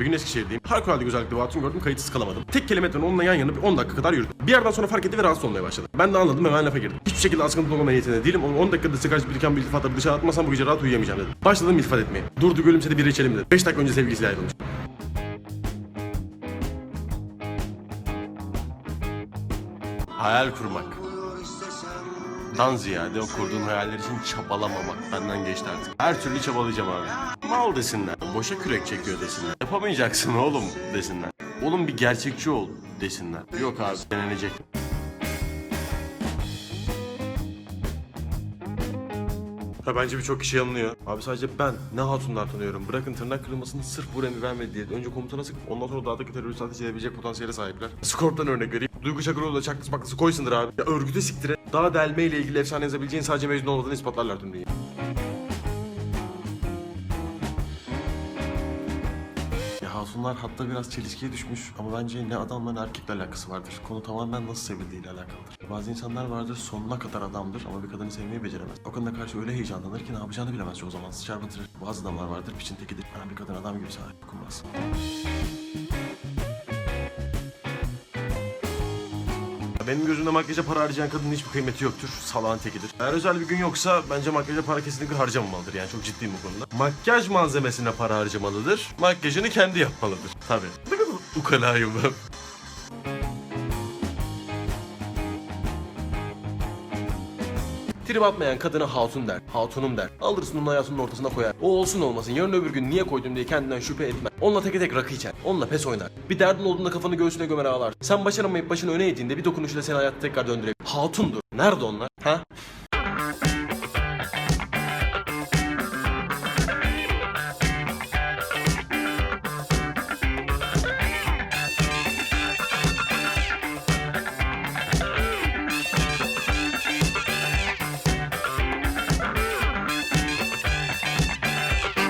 Bir gün Eskişehir'deyim. Harikulade güzellikli bir hatun gördüm kayıtsız kalamadım. Tek kilometrenin onunla yan yana bir 10 dakika kadar yürüdüm. Bir yerden sonra fark etti ve rahatsız olmaya başladı. Ben de anladım hemen lafa girdim. Hiçbir şekilde askıntı olmama niyetinde değilim. 10 dakikada sigara biriken bir iltifatla dışarı atmasam bu gece rahat uyuyamayacağım dedim. Başladım iltifat etmeye. Durdu gülümsedi bir içelim dedi. 5 dakika önce sevgilisiyle ayrılmış. Hayal kurmak. Dan ziyade o kurduğun hayaller için çabalamamak benden geçti artık. Her türlü çabalayacağım abi. Mal desinler. Boşa kürek çekiyor desinler. Yapamayacaksın oğlum desinler. Oğlum bir gerçekçi ol desinler. Yok abi denenecek. Ha bence birçok kişi yanılıyor. Abi sadece ben ne hatunlar tanıyorum. Bırakın tırnak kırılmasını sırf bu remi vermedi diye. Önce komutana sıkıp ondan sonra dağdaki terörist ateş edebilecek potansiyele sahipler. Skorp'tan örnek vereyim. Duygu Çakıroğlu çaklısı baklısı koysundur abi. Ya örgüte siktire. Dağ delme ile ilgili efsane yazabileceğin sadece mecnun olmadığını ispatlarlar tüm dünya. Hatunlar hatta biraz çelişkiye düşmüş ama bence ne adamla ne erkekle alakası vardır. Konu tamamen nasıl sevildiğiyle alakalıdır. Bazı insanlar vardır sonuna kadar adamdır ama bir kadını sevmeyi beceremez. O kadına karşı öyle heyecanlanır ki ne yapacağını bilemez çoğu zaman. Sıçar batırır. Bazı adamlar vardır piçin tekidir. Yani bir kadın adam gibi sahip dokunmaz. Benim gözümde makyaja para harcayan kadının hiçbir kıymeti yoktur. Salağın tekidir. Eğer özel bir gün yoksa bence makyaja para kesinlikle harcamamalıdır. Yani çok ciddiyim bu konuda. Makyaj malzemesine para harcamalıdır. Makyajını kendi yapmalıdır. Tabii. Ne kadar ukalayım ben. Trip atmayan kadına hatun der. Hatunum der. Alırsın onun hayatının ortasına koyar. O olsun olmasın. Yarın öbür gün niye koydum diye kendinden şüphe etme. Onunla tek tek rakı içer. Onunla pes oynar. Bir derdin olduğunda kafanı göğsüne gömer ağlar. Sen başaramayıp başını öne eğdiğinde bir dokunuşla seni hayatta tekrar döndürebilir. Hatundur. Nerede onlar? Ha?